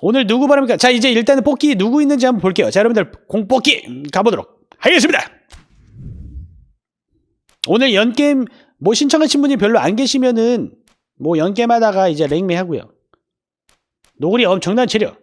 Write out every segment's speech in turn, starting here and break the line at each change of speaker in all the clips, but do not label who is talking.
오늘 누구 바랍니까? 자, 이제 일단은 뽑기 누구 있는지 한번 볼게요. 자, 여러분들 공 뽑기 음, 가보도록 하겠습니다. 오늘 연게임 뭐 신청하신 분이 별로 안 계시면은 뭐 연게임 하다가 이제 랭매 하고요. 노골이 엄청난 체력.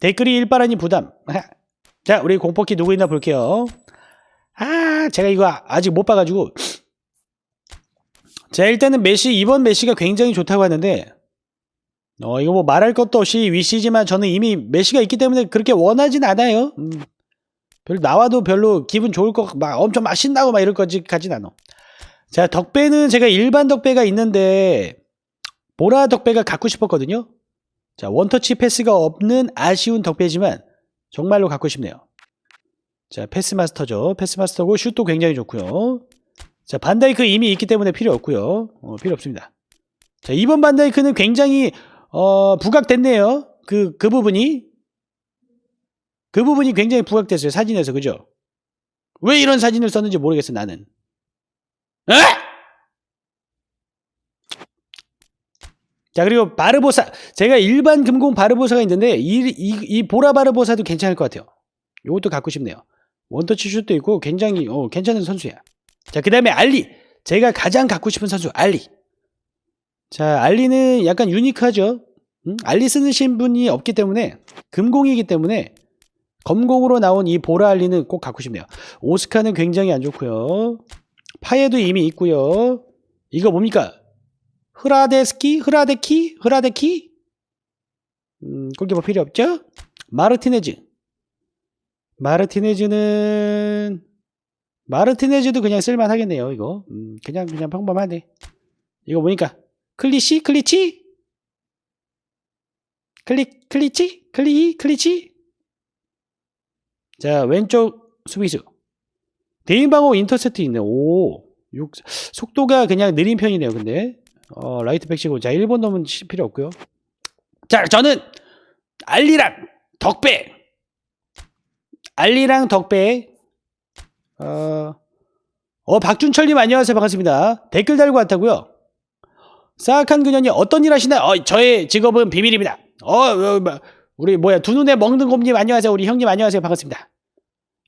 댓글이 일바라니 부담. 자, 우리 공 뽑기 누구 있나 볼게요. 아, 제가 이거 아직 못 봐가지고. 자, 일단은 메시, 이번 메시가 굉장히 좋다고 하는데, 어, 이거 뭐 말할 것도 없이 위시지만 저는 이미 메시가 있기 때문에 그렇게 원하진 않아요. 음. 별로 나와도 별로 기분 좋을 것, 막 엄청 막 신나고 막 이럴 것까진 않아. 자, 덕배는 제가 일반 덕배가 있는데, 보라 덕배가 갖고 싶었거든요. 자, 원터치 패스가 없는 아쉬운 덕배지만, 정말로 갖고 싶네요. 자, 패스마스터죠. 패스마스터고 슛도 굉장히 좋고요. 자, 반다이크 이미 있기 때문에 필요 없고요. 어, 필요 없습니다. 자, 이번 반다이크는 굉장히 어, 부각됐네요. 그, 그 부분이. 그 부분이 굉장히 부각됐어요. 사진에서. 그죠? 왜 이런 사진을 썼는지 모르겠어, 나는. 에? 자, 그리고 바르보사. 제가 일반 금공 바르보사가 있는데, 이, 이, 이 보라 바르보사도 괜찮을 것 같아요. 요것도 갖고 싶네요. 원터치 슛도 있고, 굉장히, 어, 괜찮은 선수야. 자, 그 다음에 알리. 제가 가장 갖고 싶은 선수, 알리. 자, 알리는 약간 유니크하죠. 음? 알리 쓰신 분이 없기 때문에 금공이기 때문에 검공으로 나온 이 보라 알리는 꼭 갖고 싶네요. 오스카는 굉장히 안 좋고요. 파에도 이미 있고요. 이거 뭡니까? 흐라데스키? 흐라데키? 흐라데키? 음, 골키퍼 필요 없죠? 마르티네즈. 마르티네즈는 마르티네즈도 그냥 쓸만하겠네요. 이거 음, 그냥 그냥 평범하네. 이거 뭐니까? 클리시? 클리치? 클리, 클리치? 클리, 클리치? 자, 왼쪽 수비수. 대인방어 인터셉트 있네. 오, 6, 속도가 그냥 느린 편이네요, 근데. 어, 라이트 백시고. 자, 1번 넘은 필요 없고요. 자, 저는 알리랑 덕배. 알리랑 덕배. 어, 어, 박준철님 안녕하세요. 반갑습니다. 댓글 달고 왔다고요. 사악한 그년이 어떤 일 하시나요? 어, 저의 직업은 비밀입니다. 어, 어, 뭐, 우리 뭐야 두 눈에 먹는 곰님 안녕하세요. 우리 형님 안녕하세요. 반갑습니다.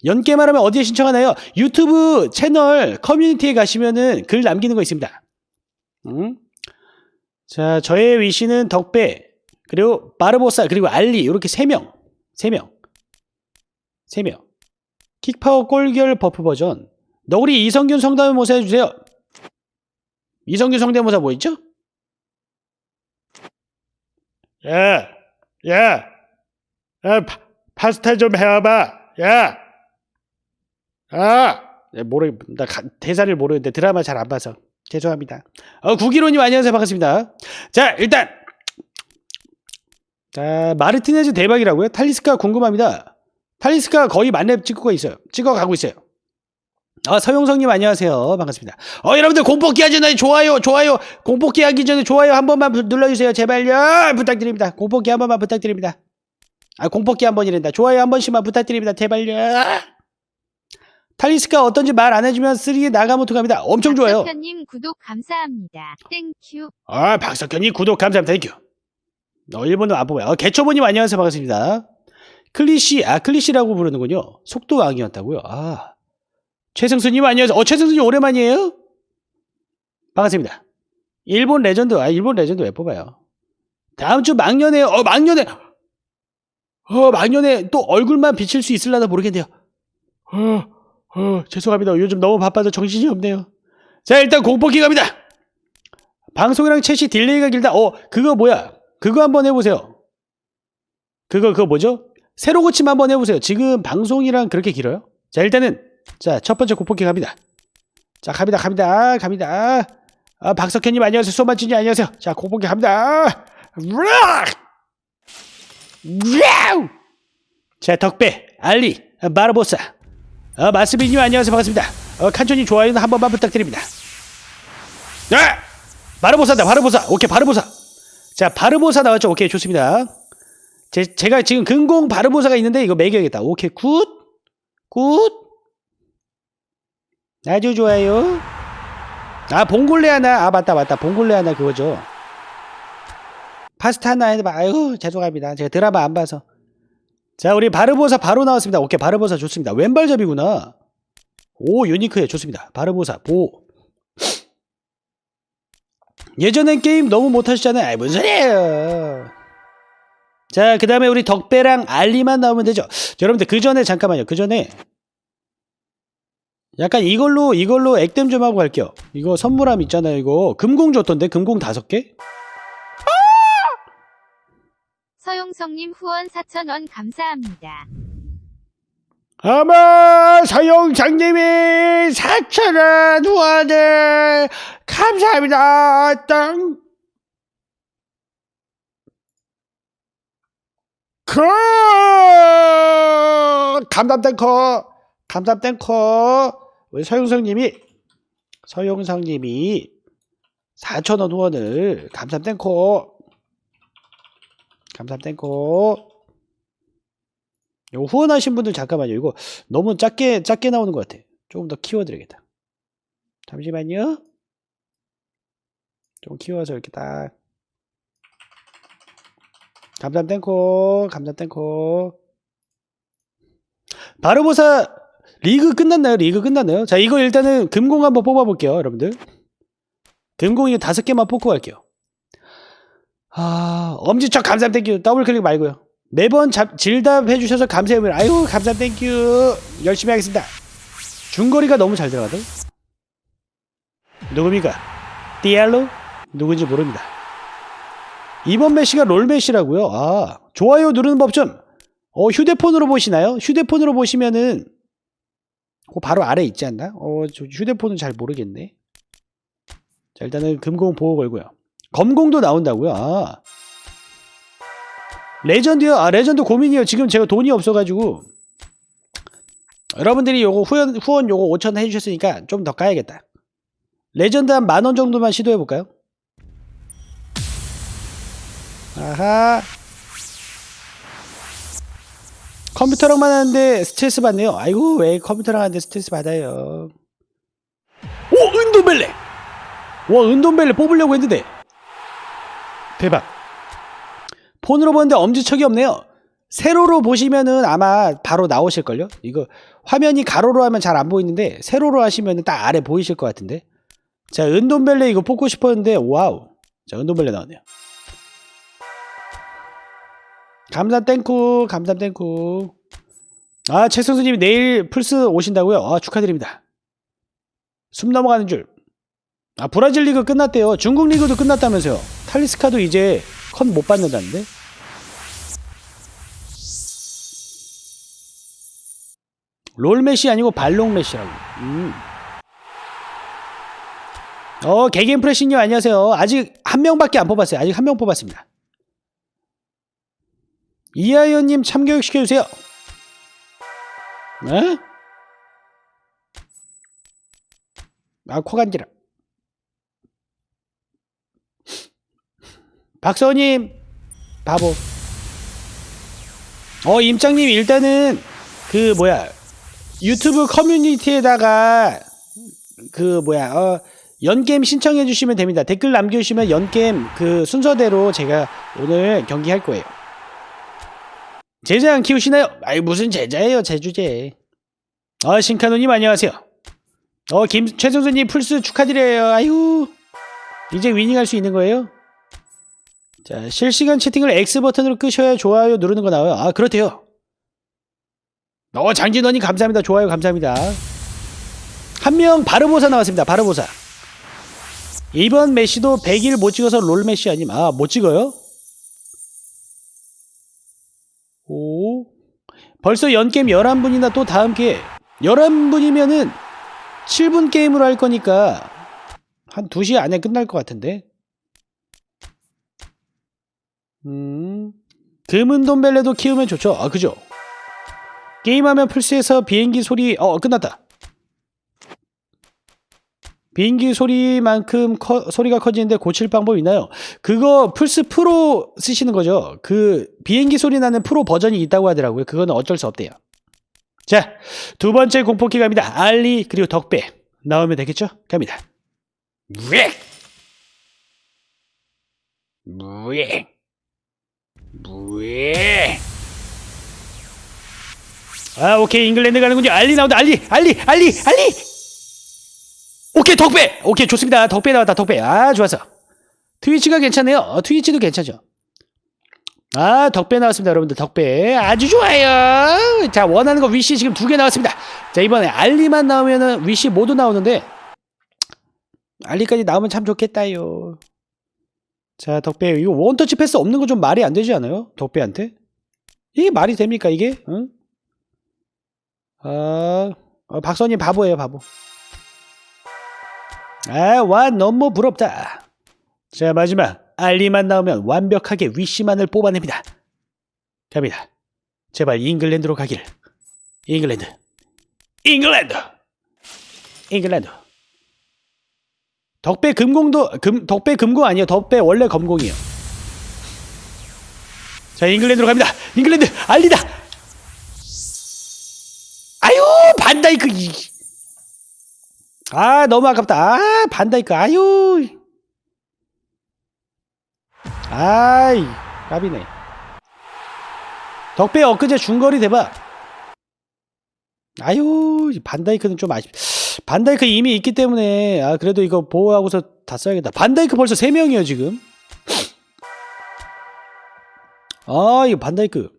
연계 말하면 어디에 신청하나요? 유튜브 채널 커뮤니티에 가시면은 글 남기는 거 있습니다. 음? 자, 저의 위시는 덕배 그리고 바르보사 그리고 알리 이렇게 세 명, 세 명, 세 명. 킥파워 골결 버프 버전. 너구리 이성균 성대모사 해주세요. 이성균 성대모사 뭐 있죠? 야, 야, 야 파, 파스타 좀 해와봐. 야, 아, 네, 모르, 나 가- 대사를 모르는데 드라마 잘 안 봐서 죄송합니다. 어, 구기로님 안녕하세요 반갑습니다. 자, 일단 자 마르티네즈 대박이라고요? 탈리스카 궁금합니다. 탈리스카 거의 만렙 찍고 있어요. 찍어 가고 있어요. 아, 서용성님 안녕하세요. 반갑습니다. 어, 여러분들 공포기 하기 전에 좋아요, 좋아요. 공포기 하기 전에 좋아요 한 번만 부- 눌러주세요. 제발요. 부탁드립니다. 공포기 한 번만 부탁드립니다. 아, 공포기 한 번이란다. 좋아요 한 번씩만 부탁드립니다. 제발요. 탈리스카 어떤지 말 안 해주면 3 나가모토 갑니다. 엄청 좋아요.
박석현님 구독 감사합니다. 땡큐.
아, 박석현님 구독 감사합니다. 땡큐. 어, 일본은 안 뽑아요. 어, 개초보님 안녕하세요. 반갑습니다. 클리시, 아, 클리시라고 부르는군요. 속도왕이었다고요. 아. 최승수님 안녕하세요. 어, 최승수님 오랜만이에요? 반갑습니다. 일본 레전드, 아, 일본 레전드 왜 뽑아요? 다음 주 막년에, 어, 막년에, 어, 막년에 또 얼굴만 비칠 수 있을라나 모르겠네요. 어, 어, 죄송합니다. 요즘 너무 바빠서 정신이 없네요. 자, 일단 공포기 갑니다. 방송이랑 챗이 딜레이가 길다. 어, 그거 뭐야? 그거 한번 해보세요. 그거, 그거 뭐죠? 새로 고침 한번 해보세요. 지금 방송이랑 그렇게 길어요? 자, 일단은, 자, 첫 번째 공포기 갑니다. 자, 갑니다, 갑니다, 갑니다. 아, 박석현님 안녕하세요. 소만진님 안녕하세요. 자, 공포기 갑니다. 으악! 으아우! 자, 덕배, 알리, 마르보사, 아, 마스비님 안녕하세요. 반갑습니다. 어, 칸초님 좋아요는 한 번만 부탁드립니다. 네! 바르보사다, 바르보사. 오케이, 바르보사. 자, 바르보사 나왔죠? 오케이, 좋습니다. 제, 제가 지금 근공 바르보사가 있는데 이거 매겨야겠다. 오케이, 굿. 굿. 아주 좋아요. 아, 봉골레 하나. 아, 맞다, 맞다. 봉골레 하나 그거죠. 파스타 하나 해봐. 아유, 죄송합니다. 제가 드라마 안 봐서. 자, 우리 바르보사 바로 나왔습니다. 오케이, 바르보사 좋습니다. 왼발잡이구나. 오, 유니크해. 좋습니다. 바르보사, 보. 예전엔 게임 너무 못하시잖아요. 아이, 무슨 소리예요. 자, 그 다음에 우리 덕배랑 알리만 나오면 되죠. 자, 여러분들, 그 전에, 잠깐만요. 그 전에. 약간 이걸로, 이걸로 액땜 좀 하고 갈게요. 이거 선물함 있잖아요. 이거. 금공 줬던데? 금공 다섯 개?
서용성님 후원 4,000원 감사합니다.
어머 서용장님이 4천원 후원을 감사합니다 땅 그 감담 탱커 감담 탱커 우리 서용성님이 서용성님이 4천원 후원을 탱커 감담 탱커 이거 후원하신 분들 잠깐만요. 이거 너무 작게 작게 나오는 것 같아. 조금 더 키워드려야겠다. 잠시만요. 좀 키워서 이렇게 딱. 감담 땡코, 감담 땡코. 바르보사 리그 끝났나요? 리그 끝났나요? 자, 이거 일단은 금공 한번 뽑아볼게요, 여러분들. 금공 이거 다섯 개만 뽑고 갈게요. 아, 엄지척 감사합 땡큐. 더블 클릭 말고요. 매번 잡, 질답 해 주셔서 감사해요. 아유, 감사합 땡큐. 열심히 하겠습니다. 중거리가 너무 잘 들어가더라. 누굽니까? 띠알로? 누군지 모릅니다. 이번 메시가 롤 메시라고요. 아, 좋아요 누르는 법 좀. 어, 휴대폰으로 보시나요? 휴대폰으로 보시면은 그 바로 아래 있지 않나? 어, 저 휴대폰은 잘 모르겠네. 자, 일단은 금공 보호 걸고요. 검공도 나온다고요. 아. 레전드요? 아, 레전드 고민이요. 지금 제가 돈이 없어가지고. 여러분들이 요거 후원, 후원 요거 5천 해주셨으니까 좀 더 까야겠다. 레전드 한 만 원 정도만 시도해볼까요? 아하. 컴퓨터랑만 하는데 스트레스 받네요. 아이고, 왜 컴퓨터랑 하는데 스트레스 받아요. 오! 은돈벨레! 와, 은돈벨레 뽑으려고 했는데. 대박. 폰으로 보는데 엄지척이 없네요. 세로로 보시면은 아마 바로 나오실걸요? 이거 화면이 가로로 하면 잘 안 보이는데 세로로 하시면은 딱 아래 보이실 것 같은데. 자, 은돈벨레 이거 뽑고 싶었는데 와우. 자, 은돈벨레 나왔네요. 감사 땡쿠, 감사 땡쿠. 아, 최승수님이 내일 플스 오신다고요? 아, 축하드립니다. 숨 넘어가는 줄. 아, 브라질 리그 끝났대요. 중국 리그도 끝났다면서요. 탈리스카도 이제 컷 못 받는다는데? 롤 메시 아니고 발롱 메시라고. 음. 어, 개개인 프레시님 안녕하세요. 아직 한 명밖에 안 뽑았어요. 아직 한 명 뽑았습니다. 이하연님 참교육 시켜주세요. 네? 아, 코 간지러. 박서님 바보. 어 임장님 일단은 그 뭐야 유튜브 커뮤니티에다가 그 뭐야 어 연게임 신청해 주시면 됩니다. 댓글 남겨주시면 연게임 그 순서대로 제가 오늘 경기할 거예요. 제자 안 키우시나요? 아이 무슨 제자예요 제주제. 아 신카노님 안녕하세요. 어 김 최승수님 플스 축하드려요. 아유 이제 위닝할 수 있는 거예요? 자, 실시간 채팅을 X 버튼으로 끄셔야 좋아요 누르는 거 나와요. 아, 그렇대요. 어, 장진원님 감사합니다. 좋아요, 감사합니다. 한 명 바르보사 나왔습니다. 바르보사. 이번 메시도 100일 못 찍어서 롤 메시 아님. 아, 못 찍어요? 벌써 연게임 11분이나 또 다음 기회. 11분이면은 7분 게임으로 할 거니까 한 2시 안에 끝날 것 같은데. 음, 금은돈벨레도 키우면 좋죠. 아, 그죠? 게임하면 플스에서 비행기 소리, 어, 끝났다. 비행기 소리만큼 커- 소리가 커지는데 고칠 방법 있나요? 그거 플스 프로 쓰시는 거죠? 그 비행기 소리 나는 프로 버전이 있다고 하더라고요. 그거는 어쩔 수 없대요. 자, 두 번째 공포기 갑니다. 알리, 그리고 덕배. 나오면 되겠죠? 갑니다. 무엑! 무엑! 뭐해? 아 오케이 잉글랜드 가는군요. 알리 나온다. 알리 알리 알리 알리. 오케이 덕배. 오케이 좋습니다. 덕배 나왔다. 덕배. 아 좋았어. 트위치가 괜찮네요. 어, 트위치도 괜찮죠. 아 덕배 나왔습니다 여러분들 덕배 아주 좋아요 자 원하는 거 위시 지금 두 개 나왔습니다 자 이번에 알리만 나오면은 위시 모두 나오는데 알리까지 나오면 참 좋겠다요 자 덕배 이거 원터치 패스 없는 거 좀 말이 안 되지 않아요 덕배한테 이게 말이 됩니까 이게 응? 아 어, 박선님 바보예요 바보 아 와 너무 부럽다 자 마지막 알리만 나오면 완벽하게 위시만을 뽑아냅니다. 갑니다. 제발 잉글랜드로 가길. 잉글랜드. 잉글랜드. 잉글랜드. 덕배 금공도 금 덕배 금공 아니에요. 덕배 원래 검공이에요. 자 잉글랜드로 갑니다. 잉글랜드 알리다. 아유 반다이크 이. 아 너무 아깝다. 아 반다이크 아유. 아이 까비네. 덕배 엊그제 중거리 대박. 아유 이 반다이크는 좀 아쉽 반다이크 이미 있기 때문에 아 그래도 이거 보호하고서 다 써야겠다. 반다이크 벌써 3명이에요 지금. 아 이거 반다이크